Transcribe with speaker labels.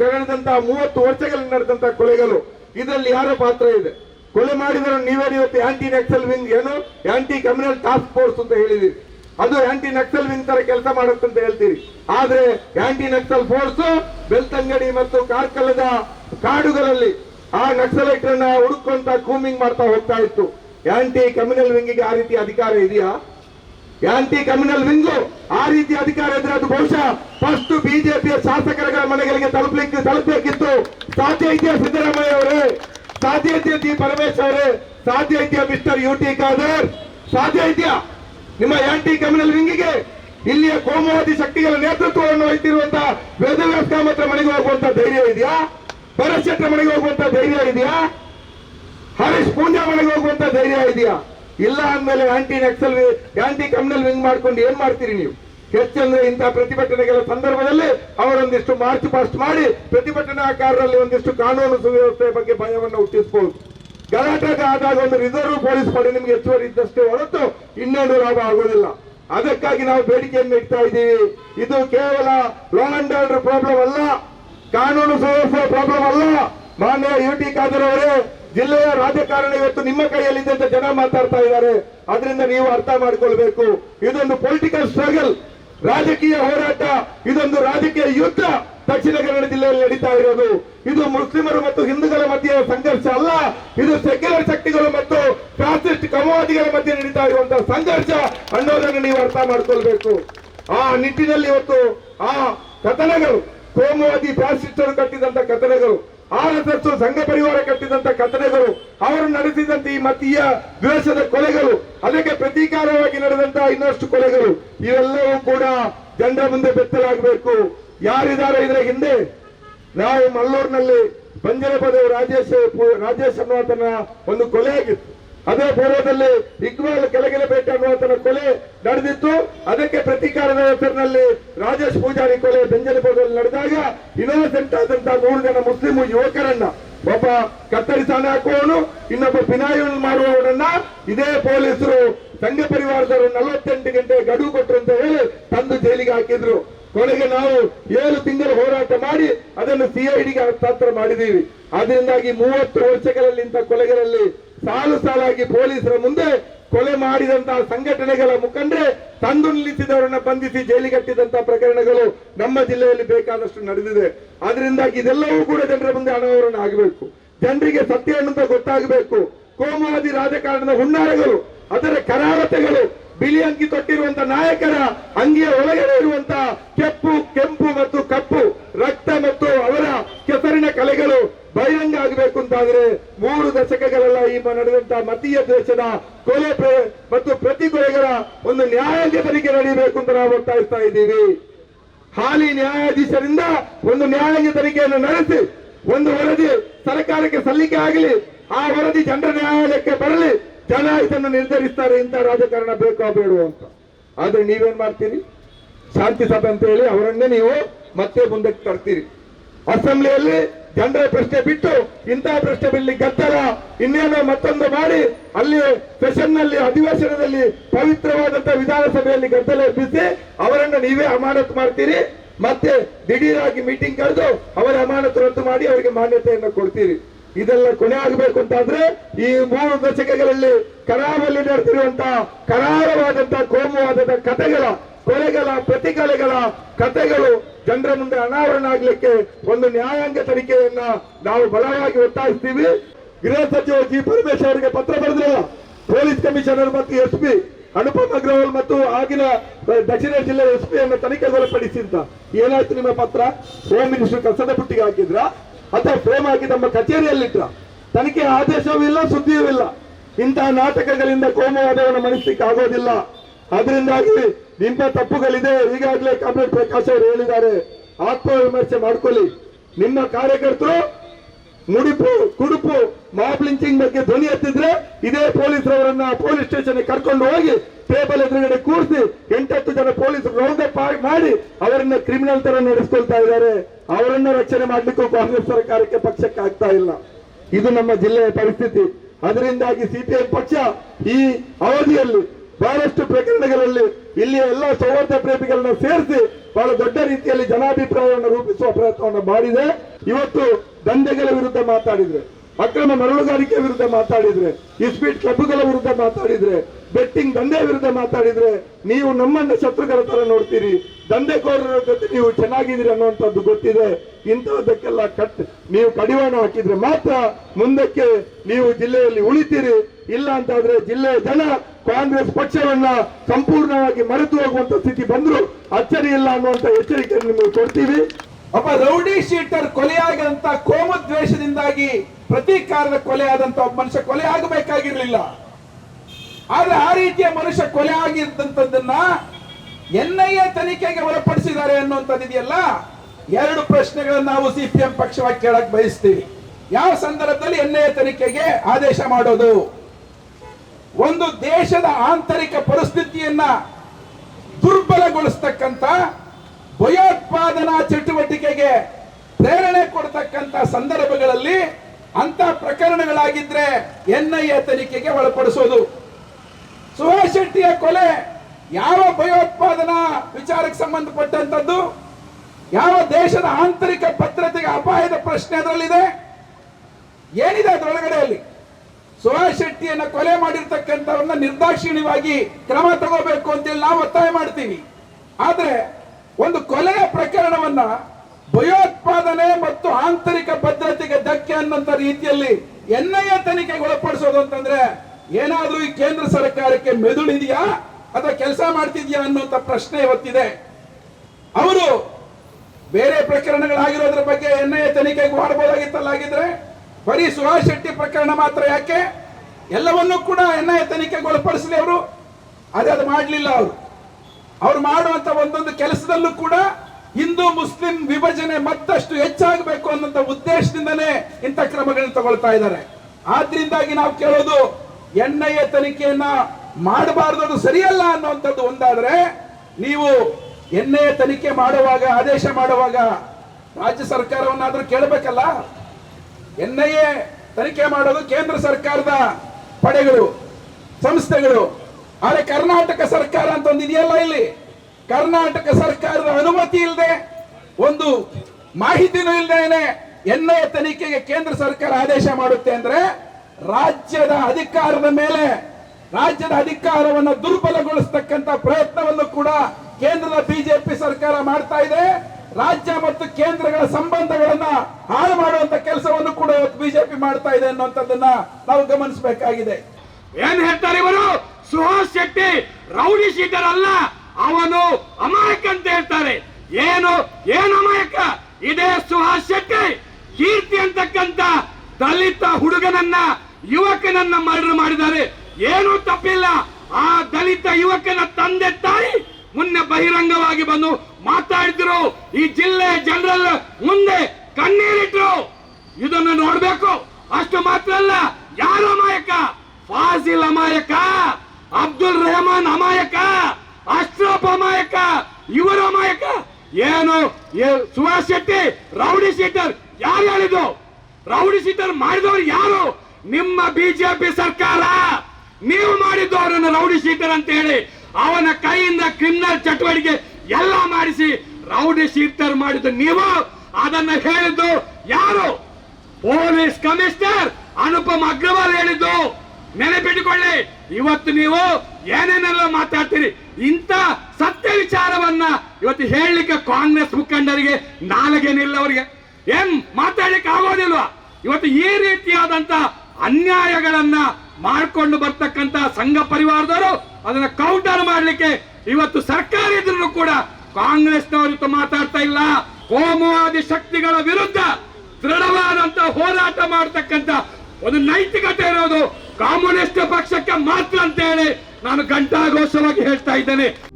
Speaker 1: ನಡೆದಂತಹ ಮೂವತ್ತು ವರ್ಷಗಳಲ್ಲಿ ನಡೆದಂತಹ ಕೊಲೆಗಳು, ಇದರಲ್ಲಿ ಯಾರ ಪಾತ್ರ ಇದೆ? ಕೊಲೆ ಮಾಡಿದರೆ ನೀವೇ, ಇವತ್ತು ಆಂಟಿ ನಕ್ಸಲ್ ವಿಂಗ್ ಏನು? ಆಂಟಿ ಕ್ರಿಮಿನಲ್ ಟಾಸ್ಕ್ ಫೋರ್ಸ್ ಅಂತ ಹೇಳಿದಿರಿ ಅದು ಆಂಟಿ ನಕ್ಸಲ್ ವಿಂಗ್ ತರ ಕೆಲಸ ಮಾಡುತ್ತಂತ ಹೇಳ್ತೀರಿ. ಆದ್ರೆ ಆಂಟಿ ನಕ್ಸಲ್ ಫೋರ್ಸ್ ಬೆಳ್ತಂಗಡಿ ಮತ್ತು ಕಾರ್ಕಲದ ಕಾಡುಗಳಲ್ಲಿ ಆ ನಕ್ಸಲೈಟ್ರನ್ನ ಹುಡುಕೊಂತ ಕೂಮಿಂಗ್ ಮಾಡ್ತಾ ಹೋಗ್ತಾ ಇತ್ತು. ಆಂಟಿ ಕ್ರಿಮಿನಲ್ ವಿಂಗಿಗೆ ಆ ರೀತಿ ಅಧಿಕಾರ ಇದೆಯಾ? ಆಂಟಿ ಕಮ್ಯುನಲ್ ವಿಂಗು ಆ ರೀತಿ ಅಧಿಕಾರ ಇದ್ರೆ ಅದು ಬಹುಶಃ ಫಸ್ಟ್ ಬಿಜೆಪಿಯ ಶಾಸಕರ ಮನೆಗಳಿಗೆ ತಲುಪಲಿಕ್ಕೆ ತಲುಪಬೇಕಿತ್ತು. ಸಾಧ್ಯ ಇದೆಯಾ ಸಿದ್ದರಾಮಯ್ಯ ಅವರೇ ಸಾಧ್ಯ ಇದೆಯಾ ಜಿ ಪರಮೇಶ್ ಅವರೇ? ಸಾಧ್ಯ ಇದೆಯಾ ಮಿಸ್ಟರ್ ಯು ಟಿ ಖಾದರ್? ಸಾಧ್ಯ ಇದೆಯಾ? ನಿಮ್ಮ ಆಂಟಿ ಕಮ್ಯುನಲ್ ವಿಂಗಿಗೆ ಇಲ್ಲಿಯ ಕೋಮುವಾದಿ ಶಕ್ತಿಗಳ ನೇತೃತ್ವವನ್ನು ವಹಿಸಿರುವಂತಹ ವೇದವ್ಯಾಸ ಮಾತ್ರ ಮನೆಗೆ ಹೋಗುವಂತ ಧೈರ್ಯ ಇದೆಯಾ? ಭರತ್ ಶೆಟ್ಟರ ಮನೆಗೆ ಹೋಗುವಂತ ಧೈರ್ಯ ಇದೆಯಾ? ಹರೀಶ್ ಪೂಂಜಾ ಮನೆಗೆ ಹೋಗುವಂತ ಧೈರ್ಯ ಇದೆಯಾ? ಇಲ್ಲ ಅಂದಮೇಲೆ anti Naxal anti criminal wing ಮಾಡ್ಕೊಂಡು ಏನ್ ಮಾಡ್ತೀರಿ ನೀವು? ಹೆಚ್ಚಂದ್ರೆ ಇಂತಹ ಪ್ರತಿಭಟನೆಗಳ ಸಂದರ್ಭದಲ್ಲಿ ಅವರೊಂದಿಷ್ಟು ಮಾರ್ಚ್ ಪಾಸ್ಟ್ ಮಾಡಿ ಪ್ರತಿಭಟನಾಕಾರರಲ್ಲಿ ಒಂದಿಷ್ಟು ಕಾನೂನು ಸುವ್ಯವಸ್ಥೆ ಬಗ್ಗೆ ಭಯವನ್ನು ಹುಟ್ಟಿಸಬಹುದು ಗಲಾಟೆಗೆ ಆದಾಗ ಒಂದು ರಿಸರ್ವ್ ಪೊಲೀಸ್ ಪಡೆ ನಿಮ್ಗೆ ಹೆಚ್ಚುವರಿ ಇದ್ದಷ್ಟೇ ಹೊರತು ಇನ್ನೊಂದು ಲಾಭ ಆಗೋದಿಲ್ಲ. ಅದಕ್ಕಾಗಿ ನಾವು ಬೇಡಿಕೆಯನ್ನು ಇಡ್ತಾ ಇದ್ದೀವಿ. ಇದು ಕೇವಲ ಲಾ ಅಂಡ್ ಆರ್ಡರ್ ಪ್ರಾಬ್ಲಮ್ ಅಲ್ಲ. ಕಾನೂನು ಸುವ್ಯವಸ್ಥೆ ಪ್ರಾಬ್ಲಮ್ ಅಲ್ಲ. ಮಾನ್ಯ ಯು ಟಿ ಖಾದರ್ ಅವರೇ ಜಿಲ್ಲೆಯ ರಾಜಕಾರಣ ಇವತ್ತು ನಿಮ್ಮ ಕೈಯಲ್ಲಿದೆ ಅಂತ ಜನ ಮಾತಾಡ್ತಾ ಇದ್ದಾರೆ. ಅದರಿಂದ ನೀವು ಅರ್ಥ ಮಾಡಿಕೊಳ್ಬೇಕು. ಇದೊಂದು ಪೊಲಿಟಿಕಲ್ ಸ್ಟ್ರಗಲ್ ರಾಜಕೀಯ ಹೋರಾಟ, ಇದೊಂದು ರಾಜಕೀಯ ಯುದ್ಧ. ದಕ್ಷಿಣ ಕನ್ನಡ ಜಿಲ್ಲೆಯಲ್ಲಿ ನಡೀತಾ ಇರೋದು. ಇದು ಮುಸ್ಲಿಮರು ಮತ್ತು ಹಿಂದೂಗಳ ಮಧ್ಯೆ ಸಂಘರ್ಷ ಅಲ್ಲ. ಇದು ಸೆಕ್ಯುಲರ್ ಶಕ್ತಿಗಳು ಮತ್ತು ಫ್ಯಾಸಿಸ್ಟ್ ಕಮವಾದಿಗಳ ಮಧ್ಯೆ ನಡೀತಾ ಇರುವಂತಹ ಸಂಘರ್ಷ. ಅನ್ನೋದನ್ನು ನೀವು ಅರ್ಥ ಮಾಡ್ಕೊಳ್ಬೇಕು. ಆ ನಿಟ್ಟಿನಲ್ಲಿ ಇವತ್ತು ಆ ಕಥನಗಳು, ಕೋಮುವಾದಿ ಫ್ಯಾಸಿಸ್ಟರು ಕಟ್ಟಿದಂತ ಕಥನಗಳು R S S Sangh Parivar ಕಟ್ಟಿದಂತ ಕಥನೆಗಳು ಅವರು ನಡೆಸಿದಂತ ಈ ಮತೀಯ ದ್ವೇಷದ ಕೊಲೆಗಳು, ಅದಕ್ಕೆ ಪ್ರತೀಕಾರವಾಗಿ ನಡೆದಂತ ಇನ್ನಷ್ಟು ಕೊಲೆಗಳು, ಇವೆಲ್ಲವೂ ಕೂಡ ಜನರ ಮುಂದೆ ಬೆತ್ತಲಾಗಬೇಕು. ಯಾರಿದ್ದಾರೆ ಇದರ ಹಿಂದೆ? ನಾವು ಮಲ್ಲೂರಿನಲ್ಲಿ ಪಂಜರಪದ ರಾಜೇಶ್ ರಾಜೇಶ್ ಅನ್ನುವಂತನ ಒಂದು ಕೊಲೆ ಆಗಿತ್ತು. ಅದೇ ಪೂರ್ವದಲ್ಲಿ ಇಕ್ಬಾಲ್ ಕೆಳಗಿಲಬೇಟೆ ಅನ್ನುವಂತನ ಕೊಲೆ ನಡೆದಿತ್ತು. ಅದಕ್ಕೆ ಪ್ರತೀಕಾರದ ಹೆಸರಿನಲ್ಲಿ ರಾಜೇಶ್ ಪೂಜಾರಿ ಕೊಲೆ ಬೆಂಜಲಪುರದಲ್ಲಿ ನಡೆದಾಗ ಇನ್ನೋಸೆಂಟ್ ಆದಂತಹ ನೂರು ಜನ ಮುಸ್ಲಿಂ ಯುವಕರನ್ನ ಒಬ್ಬ ಕತ್ತರಿಸಾನೆ ಹಾಕುವವನು, ಇನ್ನೊಬ್ಬ ಪಿನಾಯಿಲ್ ಮಾಡುವವನನ್ನ ಇದೇ ಪೊಲೀಸರು ಸಂಘ ಪರಿವಾರದವರು ನಲವತ್ತೆಂಟು ಗಂಟೆ ಗಡುವು ಕೊಟ್ಟರು ಅಂತ ಹೇಳಿ ತಂದು ಜೈಲಿಗೆ ಹಾಕಿದ್ರು. ಕೊನೆಗೆ ನಾವು ಏಳು ತಿಂಗಳು ಹೋರಾಟ ಮಾಡಿ ಅದನ್ನು ಸಿಐಡಿಗೆ ಹಸ್ತಾಂತರ ಮಾಡಿದ್ದೀವಿ. ಅದರಿಂದಾಗಿ ಮೂವತ್ತು ವರ್ಷಗಳಲ್ಲಿ ಇಂಥ ಕೊಲೆಗಳಲ್ಲಿ ಸಾಲು ಸಾಲಾಗಿ ಪೊಲೀಸರ ಮುಂದೆ ಕೊಲೆ ಮಾಡಿದಂತಹ ಸಂಘಟನೆಗಳ ಮುಖಂಡ್ರೆ ತಂದು ನಿಲ್ಲಿಸಿದವರನ್ನ ಬಂಧಿಸಿ ಜೈಲಿಗಟ್ಟಿದಂತಹ ಪ್ರಕರಣಗಳು ನಮ್ಮ ಜಿಲ್ಲೆಯಲ್ಲಿ ಬೇಕಾದಷ್ಟು ನಡೆದಿದೆ. ಅದರಿಂದಾಗಿ ಇದೆಲ್ಲವೂ ಕೂಡ ಜನರ ಮುಂದೆ ಅನಾವರಣ ಆಗಬೇಕು. ಜನರಿಗೆ ಸತ್ಯ ಅನ್ನುವಂತ ಗೊತ್ತಾಗಬೇಕು. ಕೋಮುವಾದಿ ರಾಜಕಾರಣದ ಹುನ್ನಾರಗಳು, ಅದರ ಕರಾರತೆಗಳು ಬಿಳಿ ಅಂಗಿ ತೊಟ್ಟಿರುವಂತ ನಾಯಕರ ಅಂಗಿಯ ಒಳಗಡೆ ಇರುವಂತಹ ಕೆಪ್ಪು, ಕೆಂಪು ಮತ್ತು ಕಪ್ಪು, ರಕ್ತ ಮತ್ತು ಅವರ ಕೆಸರಿನ ಕಲೆಗಳು ಬಹಿರಂಗ ಅಂತಾದ್ರೆ ಮೂರು ದಶಕಗಳೆಲ್ಲ ಈ ನಡೆದಂತ ಮತೀಯ ದೇಶದ ಕೊಲೆ ಮತ್ತು ಪ್ರತಿ ಕೊಲೆಗಳ ಒಂದು ತನಿಖೆ ನಡೆಯಬೇಕು ಅಂತ ನಾವು ಒತ್ತಾಯಿಸ್ತಾ ಇದ್ದೀವಿ. ಹಾಲಿ ನ್ಯಾಯಾಧೀಶರಿಂದ ಒಂದು ನ್ಯಾಯಾಂಗ ತನಿಖೆಯನ್ನು ನಡೆಸಿ, ಒಂದು ವರದಿ ಸರ್ಕಾರಕ್ಕೆ ಸಲ್ಲಿಕೆ ಆಗಲಿ, ಆ ವರದಿ ಜನರ ನ್ಯಾಯಾಲಯಕ್ಕೆ ಬರಲಿ, ಜನ ಇದನ್ನು ನಿರ್ಧರಿಸ್ತಾರೆ, ಇಂಥ ರಾಜಕಾರಣ ಬೇಕೋ ಬೇಡುವ ಅಂತ. ಆದ್ರೆ ನೀವೇನ್ ಮಾಡ್ತೀರಿ? ಶಾಂತಿ ಸಭೆ ಅಂತ ಹೇಳಿ ಅವರನ್ನೇ ನೀವು ಮತ್ತೆ ಮುಂದಕ್ಕೆ ತರ್ತೀರಿ. ಅಸೆಂಬ್ಲಿಯಲ್ಲಿ ಜನರ ಪ್ರಶ್ನೆ ಬಿಟ್ಟು ಇಂತಹ ಪ್ರಶ್ನೆ ಬಿಲ್ಲಿ ಗದ್ದಲ. ಇನ್ನೇನೋ ಮತ್ತೊಂದು ಮಾಡಿ. ಅಲ್ಲಿ ಸೆಷನ್ನಲ್ಲಿ ಅಧಿವೇಶನದಲ್ಲಿ ಪವಿತ್ರವಾದಂತಹ ವಿಧಾನಸಭೆಯಲ್ಲಿ ಗದ್ದಲ ಎಬ್ಬಿಸಿ, ಅವರನ್ನು ನೀವೇ ಅಮಾನತು ಮಾಡ್ತೀರಿ. ಮತ್ತೆ ದಿಢೀರಾಗಿ ಮೀಟಿಂಗ್ ಕರೆದು ಅವರ ಅಮಾನತು ರದ್ದು ಮಾಡಿ ಅವರಿಗೆ ಮಾನ್ಯತೆಯನ್ನು ಕೊಡ್ತೀರಿ. ಇದೆಲ್ಲ ಕೊನೆ ಆಗಬೇಕು ಅಂತಂದ್ರೆ ಈ ಮೂರು ದಶಕಗಳಲ್ಲಿ ಕರಾವಲ್ಲಿ ನಡೆದಿರುವಂತಹ ಕರಾರವಾದಂತಹ ಕೋಮುವಾದದ ಕಥೆಗಳ ಕೊಲೆಗಳ, ಪ್ರತಿಕಲೆಗಳ ಕಥೆಗಳು ಜನರ ಮುಂದೆ ಅನಾವರಣ ಆಗ್ಲಿಕ್ಕೆ ಒಂದು ನ್ಯಾಯಾಂಗ ತನಿಖೆಯನ್ನ ನಾವು ಬಲವಾಗಿ ಒತ್ತಾಯಿಸ್ತೀವಿ. ಗೃಹ ಸಚಿವ ಜಿ. ಪರಮೇಶ್ ಅವರಿಗೆ ಪತ್ರ ಬರೆದಿಲ್ಲ ಪೊಲೀಸ್ ಕಮಿಷನರ್ ಮತ್ತು ಎಸ್ ಪಿ ಅನುಪಮ್ ಅಗ್ರವಾಲ್ ಮತ್ತು ಆಗಿನ ದಕ್ಷಿಣ ಜಿಲ್ಲೆ ಎಸ್ ಪಿ ಅನ್ನು ತನಿಖೆಗೊಳಪಡಿಸಿ ಅಂತ ಏನಾಯ್ತು ನಿಮ್ಮ ಪತ್ರ? ಹೋಮ್ ಮಿನಿಸ್ಟರ್ ಕಸದ ಬುಟ್ಟಿಗೆ ಹಾಕಿದ್ರ? ಅಥವಾ ಫ್ರೇಮ್ ಹಾಕಿ ನಮ್ಮ ಕಚೇರಿಯಲ್ಲಿಟ್ರ ತನಿಖೆ ಆದೇಶವೂ ಇಲ್ಲ, ಸುದ್ದಿಯೂ ಇಲ್ಲ. ಇಂತಹ ನಾಟಕಗಳಿಂದ ಕೋಮುವಾದವನ್ನು ಮಣಿಸ್ಲಿಕ್ಕೆ ಆಗೋದಿಲ್ಲ. ಅದರಿಂದಾಗಿ ನಿಮ್ಮ ತಪ್ಪುಗಳಿದೆ, ಈಗಾಗಲೇ ಕಾಮ್ರೇಡ್ ಪ್ರಕಾಶ್ ಅವರು ಹೇಳಿದ್ದಾರೆ. ಆತ್ಮವಿಮರ್ಶೆ ಮಾಡ್ಕೊಳ್ಳಿ. ನಿಮ್ಮ ಕಾರ್ಯಕರ್ತರು ಮುಡಿಪು, ಕುಡುಪು, ಮಾಬ್ ಲಿಂಚಿಂಗ್ ಬಗ್ಗೆ ಧ್ವನಿ ಎತ್ತಿದ್ರೆ ಇದೇ ಪೊಲೀಸರವರನ್ನ ಪೊಲೀಸ್ ಸ್ಟೇಷನ್ ಕರ್ಕೊಂಡು ಹೋಗಿ ಟೇಬಲ್ ಎದುರುಗಡೆ ಕೂರಿಸಿ ಎಂಟತ್ತು ಜನ ಪೊಲೀಸರು ರೌಂಡ್ ಅಪ್ ಮಾಡಿ ಅವರನ್ನ ಕ್ರಿಮಿನಲ್ ತರ ನಡೆಸ್ಕೊಳ್ತಾ ಇದ್ದಾರೆ. ಅವರನ್ನ ರಕ್ಷಣೆ ಮಾಡ್ಲಿಕ್ಕೂ ಕಾಂಗ್ರೆಸ್ ಸರ್ಕಾರಕ್ಕೆ ಪಕ್ಷಕ್ಕೆ ಆಗ್ತಾ ಇಲ್ಲ. ಇದು ನಮ್ಮ ಜಿಲ್ಲೆಯ ಪರಿಸ್ಥಿತಿ. ಅದರಿಂದಾಗಿ ಸಿಪಿಎಂ ಪಕ್ಷ ಈ ಅವಧಿಯಲ್ಲಿ ಬಹಳಷ್ಟು ಪ್ರಕರಣಗಳಲ್ಲಿ ಇಲ್ಲಿಯ ಎಲ್ಲ ಸೌಹಾರ್ದ ಪ್ರೇಮಿಗಳನ್ನ ಸೇರಿಸಿ ಬಹಳ ದೊಡ್ಡ ರೀತಿಯಲ್ಲಿ ಜನಾಭಿಪ್ರಾಯವನ್ನು ರೂಪಿಸುವ ಪ್ರಯತ್ನವನ್ನು ಮಾಡಿದೆ. ಇವತ್ತು ದಂಧೆಗಳ ವಿರುದ್ಧ ಮಾತಾಡಿದ್ರೆ, ಅಕ್ರಮ ಮರಳುಗಾರಿಕೆ ವಿರುದ್ಧ ಮಾತಾಡಿದ್ರೆ ಇಸ್ಪೀಟ್ ಕ್ಲಬ್ಗಳ ವಿರುದ್ಧ ಮಾತಾಡಿದ್ರೆ ಬೆಟ್ಟಿಂಗ್ ದಂಧೆ ವಿರುದ್ಧ ಮಾತಾಡಿದ್ರೆ ನೀವು ನಮ್ಮನ್ನ ಶತ್ರುಗಳ ತರ ನೋಡ್ತೀರಿ. ದಂಧೆಕೋರರ ಜೊತೆ ನೀವು ಚೆನ್ನಾಗಿದ್ದೀರಿ ಅನ್ನುವಂಥದ್ದು ಗೊತ್ತಿದೆ. ಇಂಥದ್ದಕ್ಕೆಲ್ಲ ಕಟ್, ನೀವು ಕಡಿವಾಣ ಹಾಕಿದ್ರೆ ಮಾತ್ರ ಮುಂದಕ್ಕೆ ನೀವು ಜಿಲ್ಲೆಯಲ್ಲಿ ಉಳಿತೀರಿ. ಇಲ್ಲ ಅಂತಾದ್ರೆ ಜಿಲ್ಲೆಯ ಜನ ಕಾಂಗ್ರೆಸ್ ಪಕ್ಷವನ್ನ ಸಂಪೂರ್ಣವಾಗಿ ಮರೆತು ಹೋಗುವಂತ ಸ್ಥಿತಿ ಬಂದ್ರು ಅಚ್ಚರಿ ಇಲ್ಲ ಅನ್ನುವಂತ ಎಚ್ಚರಿಕೆಯನ್ನು ನಿಮಗೆ ಕೊಡ್ತೀವಿ.
Speaker 2: ಒಬ್ಬ ರೌಡಿ ಶೀಟರ್ ಕೊಲೆಯಾಗಂತ ಕೋಮದ್ವೇಷದಿಂದಾಗಿ ಪ್ರತೀಕಾರದ ಕೊಲೆ ಆದಂತ ಒಬ್ಬ ಮನುಷ್ಯ ಕೊಲೆ ಆಗಬೇಕಾಗಿರ್ಲಿಲ್ಲ. ಆದ್ರೆ ಆ ರೀತಿಯ ಮನುಷ್ಯ ಕೊಲೆ ಆಗಿದ್ದಂಥದ್ದನ್ನ ಎನ್ ಐ ಎ ತನಿಖೆಗೆ ಒಳಪಡಿಸಿದ್ದಾರೆ ಅನ್ನುವಂಥದ್ದಿದೆಯಲ್ಲ ಎರಡು ಪ್ರಶ್ನೆಗಳನ್ನು ನಾವು ಸಿಪಿಎಂ ಪಕ್ಷವಾಗಿ ಕೇಳಕ್ ಬಯಸ್ತೀವಿ. ಯಾವ ಸಂದರ್ಭದಲ್ಲಿ ಎನ್ ಐ ಎ ತನಿಖೆಗೆ ಆದೇಶ ಮಾಡೋದು? ಒಂದು ದೇಶದ ಆಂತರಿಕ ಪರಿಸ್ಥಿತಿಯನ್ನ ದುರ್ಬಲಗೊಳಿಸ್ತಕ್ಕಂಥ, ಭಯೋತ್ಪಾದನಾ ಚಟುವಟಿಕೆಗೆ ಪ್ರೇರಣೆ ಕೊಡ್ತಕ್ಕಂಥ ಸಂದರ್ಭಗಳಲ್ಲಿ ಅಂತ ಪ್ರಕರಣಗಳಾಗಿದ್ರೆ ಎನ್ಐಎ ತನಿಖೆಗೆ ಒಳಪಡಿಸೋದು. ಸುಭಾಷ್ ಶೆಟ್ಟಿಯ ಕೊಲೆ ಯಾವ ಭಯೋತ್ಪಾದನಾ ವಿಚಾರಕ್ಕೆ ಸಂಬಂಧಪಟ್ಟಂತದ್ದು ಯಾವ ದೇಶದ ಆಂತರಿಕ ಭದ್ರತೆಗೆ ಅಪಾಯದ ಪ್ರಶ್ನೆ ಅದರಲ್ಲಿದೆ? ಏನಿದೆ ಅದರೊಳಗಡೆಯಲ್ಲಿ ಸುಭಾಷ್ ಶೆಟ್ಟಿಯನ್ನ ಕೊಲೆ ಮಾಡಿರ್ತಕ್ಕಂಥವನ್ನ ನಿರ್ದಾಕ್ಷಿಣ್ಯವಾಗಿ ಕ್ರಮ ತಗೋಬೇಕು ಅಂತೇಳಿ ನಾವು ಒತ್ತಾಯ ಮಾಡ್ತೀವಿ. ಆದ್ರೆ ಒಂದು ಕೊಲೆಯ ಪ್ರಕರಣವನ್ನ ಭಯೋತ್ಪಾದನೆ ಮತ್ತು ಆಂತರಿಕ ಭದ್ರತೆಗೆ ಧಕ್ಕೆ ಅನ್ನೋಂಥ ರೀತಿಯಲ್ಲಿ ಎನ್ಐಎ ತನಿಖೆಗೆ ಒಳಪಡಿಸೋದು ಅಂತಂದ್ರೆ ಏನಾದ್ರೂ ಈ ಕೇಂದ್ರ ಸರ್ಕಾರಕ್ಕೆ ಮೆದುಳಿದೆಯಾ ಅಥವಾ ಕೆಲಸ ಮಾಡ್ತಿದ್ಯಾ ಅನ್ನುವಂಥ ಪ್ರಶ್ನೆ ಇವತ್ತಿದೆ. ಅವರು ಬೇರೆ ಪ್ರಕರಣಗಳಾಗಿರೋದ್ರ ಬಗ್ಗೆ ಎನ್ಐಎ ತನಿಖೆಗೆ ಮಾಡಬಹುದಾಗಿತ್ತಲ್ಲ ಆಗಿದ್ರೆ ಬರೀ ಸುಭಾಷ್ ಶೆಟ್ಟಿ ಪ್ರಕರಣ ಮಾತ್ರ ಯಾಕೆ? ಎಲ್ಲವನ್ನೂ ಕೂಡ ಎನ್ಐಎ ತನಿಖೆಗೆ ಒಳಪಡಿಸಲಿ ಅವರು. ಅದೇ ಅದು ಮಾಡಲಿಲ್ಲ ಅವರು. ಅವ್ರು ಮಾಡುವಂಥ ಒಂದೊಂದು ಕೆಲಸದಲ್ಲೂ ಕೂಡ ಹಿಂದೂ ಮುಸ್ಲಿಂ ವಿಭಜನೆ ಮತ್ತಷ್ಟು ಹೆಚ್ಚಾಗಬೇಕು ಅನ್ನೋಂಥ ಉದ್ದೇಶದಿಂದನೇ ಇಂಥ ಕ್ರಮಗಳನ್ನು ತಗೊಳ್ತಾ ಇದ್ದಾರೆ. ಆದ್ರಿಂದಾಗಿ ನಾವು ಕೇಳೋದು ಎನ್ಐಎ ತನಿಖೆಯನ್ನ ಮಾಡಬಾರದು, ಅದು ಸರಿಯಲ್ಲ ಅನ್ನುವಂಥದ್ದು ಒಂದಾದರೆ, ನೀವು ಎನ್ಐಎ ತನಿಖೆ ಮಾಡುವಾಗ, ಆದೇಶ ಮಾಡುವಾಗ ರಾಜ್ಯ ಸರ್ಕಾರವನ್ನಾದರೂ ಕೇಳಬೇಕಲ್ಲ? ಎನ್ಐಎ ತನಿಖೆ ಮಾಡೋದು ಕೇಂದ್ರ ಸರ್ಕಾರದ ಪಡೆಗಳು, ಸಂಸ್ಥೆಗಳು. ಆದರೆ ಕರ್ನಾಟಕ ಸರ್ಕಾರ ಅಂತ ಒಂದು ಇದೆಯಲ್ಲ ಇಲ್ಲಿ? ಕರ್ನಾಟಕ ಸರ್ಕಾರದ ಅನುಮತಿ ಇಲ್ಲದೆ ಒಂದು ಮಾಹಿತಿನೂ ಇಲ್ಲದೇನೆ ಎನ್ಐಎ ತನಿಖೆಗೆ ಕೇಂದ್ರ ಸರ್ಕಾರ ಆದೇಶ ಮಾಡುತ್ತೆ ಅಂದ್ರೆ ರಾಜ್ಯದ ಅಧಿಕಾರದ ಮೇಲೆ, ರಾಜ್ಯದ ಅಧಿಕಾರವನ್ನು ದುರ್ಬಲಗೊಳಿಸ್ತಕ್ಕಂಥ ಪ್ರಯತ್ನವನ್ನು ಕೂಡ ಕೇಂದ್ರದ ಬಿಜೆಪಿ ಸರ್ಕಾರ ಮಾಡ್ತಾ ಇದೆ. ರಾಜ್ಯ ಮತ್ತು ಕೇಂದ್ರಗಳ ಸಂಬಂಧಗಳನ್ನ ಹಾಳು ಮಾಡುವಂತ ಕೆಲಸವನ್ನು ಕೂಡ ಬಿಜೆಪಿ ಮಾಡ್ತಾ ಇದೆ ಅನ್ನುವಂಥದ್ದನ್ನ ನಾವು ಗಮನಿಸಬೇಕಾಗಿದೆ.
Speaker 3: ಏನ್ ಹೇಳ್ತಾರೆ ಇವರು? ಸುಹಾಸ್ ಶೆಟ್ಟಿ ರೌಡಿ ಶೀಟರ್ ಅಲ್ಲ. ಅವನು ಅಮಾಯಕ ಅಂತ ಹೇಳ್ತಾರೆ. ಏನು? ಏನು ಅಮಾಯಕ? ಇದೇ ಸುಹಾಸ್ ಶೆಟ್ಟಿ. ಕೀರ್ತಿ ಅಂತಕ್ಕಂತ ದಲಿತ ಹುಡುಗನನ್ನ ಯುವಕನನ್ನ ಮರ್ಡರ್ ಮಾಡಿದ್ದಾರೆ. ಏನು ತಪ್ಪಿಲ್ಲ. ಆ ದಲಿತ ಯುವಕನ ತಂದೆ ತಾಯಿ ಮುನ್ನೆ ಬಹಿರಂಗವಾಗಿ ಬಂದು ಮಾತಾಡಿದ್ರು. ಈ ಜಿಲ್ಲೆ ಜನರಲ್ ಮುಂದೆ ಕಣ್ಣೀರಿಟ್ರು. ಇದನ್ನು ನೋಡ್ಬೇಕು. ಅಷ್ಟು ಮಾತ್ರ ಅಲ್ಲ, ಯಾರು ಅಮಾಯಕ? ಫಾಸಿಲ್ ಅಮಾಯಕ, ಅಬ್ದುಲ್ ರೆಹಮಾನ್ ಅಮಾಯಕ ಅಶ್ರಫ್ ಅಮಾಯಕ, ಇವರು ಅಮಾಯಕ. ಏನು ಸುಭಾಷ್ ಶೆಟ್ಟಿ, ರೌಡಿ ಶೀಟರ್, ಯಾರು ಹೇಳಿದ್ರು ರೌಡಿ ಶೀಟರ್ ಮಾಡಿದವರು ಯಾರು? ನಿಮ್ಮ ಬಿಜೆಪಿ ಸರ್ಕಾರ ನೀವು ಮಾಡಿದ್ದು ಅವರನ್ನು ರೌಡಿ ಶೀಟರ್ ಅಂತ ಹೇಳಿ ಅವನ ಕೈಯಿಂದ ಕ್ರಿಮಿನಲ್ ಚಟುವಟಿಕೆ ಎಲ್ಲ ಮಾಡಿಸಿ ರೌಡಿ ಶೀಟರ್ ಮಾಡಿದ್ದು ನೀವು ಅದನ್ನ ಹೇಳಿದ್ದು ಯಾರು? ಪೊಲೀಸ್ ಕಮಿಷನರ್ ಅನುಪಮ್ ಅಗ್ರವಾಲ್ ಹೇಳಿದ್ದು. ನೆನಪಿಟ್ಟುಕೊಳ್ಳಿ ಇವತ್ತು ನೀವು ಏನೇನೆಲ್ಲ ಮಾತಾಡ್ತೀರಿ? ಇಂಥ ಸತ್ಯ ವಿಚಾರವನ್ನ ಇವತ್ತು ಹೇಳಲಿಕ್ಕೆ ಕಾಂಗ್ರೆಸ್ ಮುಖಂಡರಿಗೆ ನಾಲ್ಗೇನಿಲ್ಲ ಅವರಿಗೆ ಏನ್ ಮಾತಾಡ್ಲಿಕ್ಕೆ ಆಗೋದಿಲ್ವಾ? ಇವತ್ತು ಈ ರೀತಿಯಾದಂತ ಅನ್ಯಾಯಗಳನ್ನ ಮಾಡಿಕೊಂಡು ಬರ್ತಕ್ಕಂತ ಸಂಘ ಪರಿವಾರದವರು ಅದನ್ನ ಕೌಂಟರ್ ಮಾಡಲಿಕ್ಕೆ ಇವತ್ತು ಸರ್ಕಾರ ಇದ್ರೂ ಕೂಡ ಕಾಂಗ್ರೆಸ್ನವರು ಮಾತಾಡ್ತಾ ಇಲ್ಲ. ಕೋಮುವಾದಿ ಶಕ್ತಿಗಳ ವಿರುದ್ಧ ದೃಢವಾದಂತ ಹೋರಾಟ ಮಾಡತಕ್ಕಂತ ಒಂದು ನೈತಿಕತೆ ಇರೋದು ಕಮ್ಯುನಿಸ್ಟ್ ಪಕ್ಷಕ್ಕೆ ಮಾತ್ರ ಅಂತ ಹೇಳಿ ನಾನು ಘಂಟಾಘೋಷವಾಗಿ ಹೇಳ್ತಾ ಇದ್ದೇನೆ.